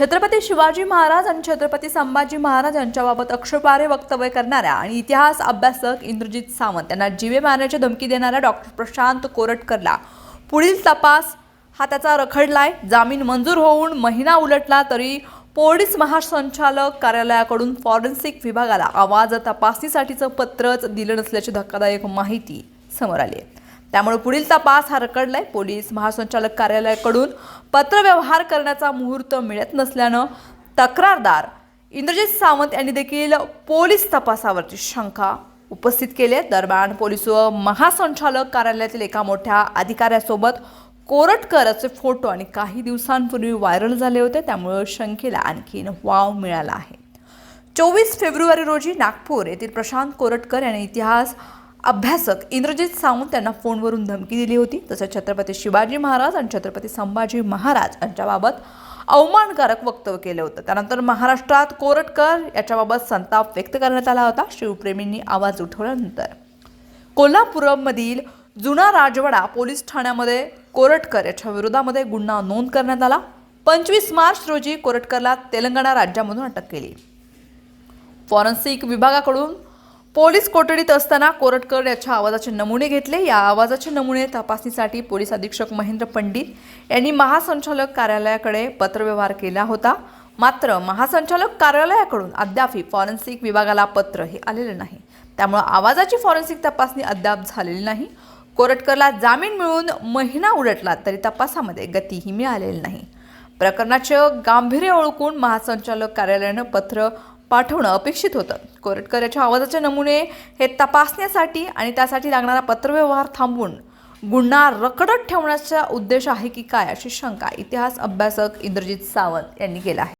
छत्रपती शिवाजी महाराज आणि छत्रपती संभाजी महाराज यांच्याबाबत अक्षपारे वक्तव्य करणाऱ्या आणि इतिहास अभ्यासक इंद्रजित सावंत यांना जीवे मारण्याची धमकी देणाऱ्या डॉक्टर प्रशांत कोरटकरला पुढील तपास हा त्याचा रखडलाय जामीन मंजूर होऊन महिना उलटला तरी पोलीस महासंचालक कार्यालयाकडून फॉरेन्सिक विभागाला आवाज तपासणीसाठीचं पत्रच दिलं नसल्याची धक्कादायक माहिती समोर आली आहे. त्यामुळे पुढील तपास हा रकडलाय पोलीस महासंचालक कार्यालयाकडून पत्रव्यवहार करण्याचा मुहूर्त मिळत नसल्यानं तक्रारदार इंद्रजित सावंत यांनी देखील पोलीस तपासावरची शंका उपस्थित केली आहे. दरम्यान पोलीस व महासंचालक कार्यालयातील एका मोठ्या अधिकाऱ्यासोबत कोरटकरचे फोटो आणि काही दिवसांपूर्वी व्हायरल झाले होते. त्यामुळे शंकेला आणखीन वाव मिळाला आहे. चोवीस फेब्रुवारी रोजी नागपूर येथील प्रशांत कोरटकर यांनी इतिहास अभ्यासक इंद्रजित सावंत यांना फोनवरून धमकी दिली होती. तसंच छत्रपती शिवाजी महाराज आणि छत्रपती संभाजी महाराज यांच्याबाबत अवमानकारक वक्तव्य केलं होतं. त्यानंतर महाराष्ट्रात कोरटकर याच्याबाबत संताप व्यक्त करण्यात आला होता. शिवप्रेमींनी आवाज उठवल्यानंतर कोल्हापूरमधील जुना राजवाडा पोलीस ठाण्यामध्ये कोरटकर याच्या विरोधामध्ये गुन्हा नोंद करण्यात आला. पंचवीस मार्च रोजी कोरटकरला तेलंगणा राज्यामधून अटक केली. फॉरेन्सिक विभागाकडून पोलीस कोठडीत असताना कोरटकर याच्या आवाजाचे नमुने घेतले. या आवाजाचे नमुने तपासणीसाठी पोलीस अधीक्षक महेंद्र पंडित यांनी महासंचालक कार्यालयाकडे पत्रव्यवहार केला होता. मात्र महासंचालक कार्यालयाकडून अद्यापही फॉरेन्सिक विभागाला पत्र हे आलेलं नाही. त्यामुळे आवाजाची फॉरेन्सिक तपासणी अद्याप झालेली नाही. कोरटकरला जामीन मिळून महिना उलटला तरी तपासामध्ये गतीही मिळालेली नाही. प्रकरणाचे गांभीर्य ओळखून महासंचालक कार्यालयानं पत्र पाठवणं अपेक्षित होतं. कोरटकर याच्या आवाजाचे नमुने हे तपासण्यासाठी आणि त्यासाठी लागणारा पत्रव्यवहार थांबवून गुन्हा रखडत ठेवण्याचा उद्देश आहे की काय अशी शंका इतिहास अभ्यासक इंद्रजित सावंत यांनी केला आहे.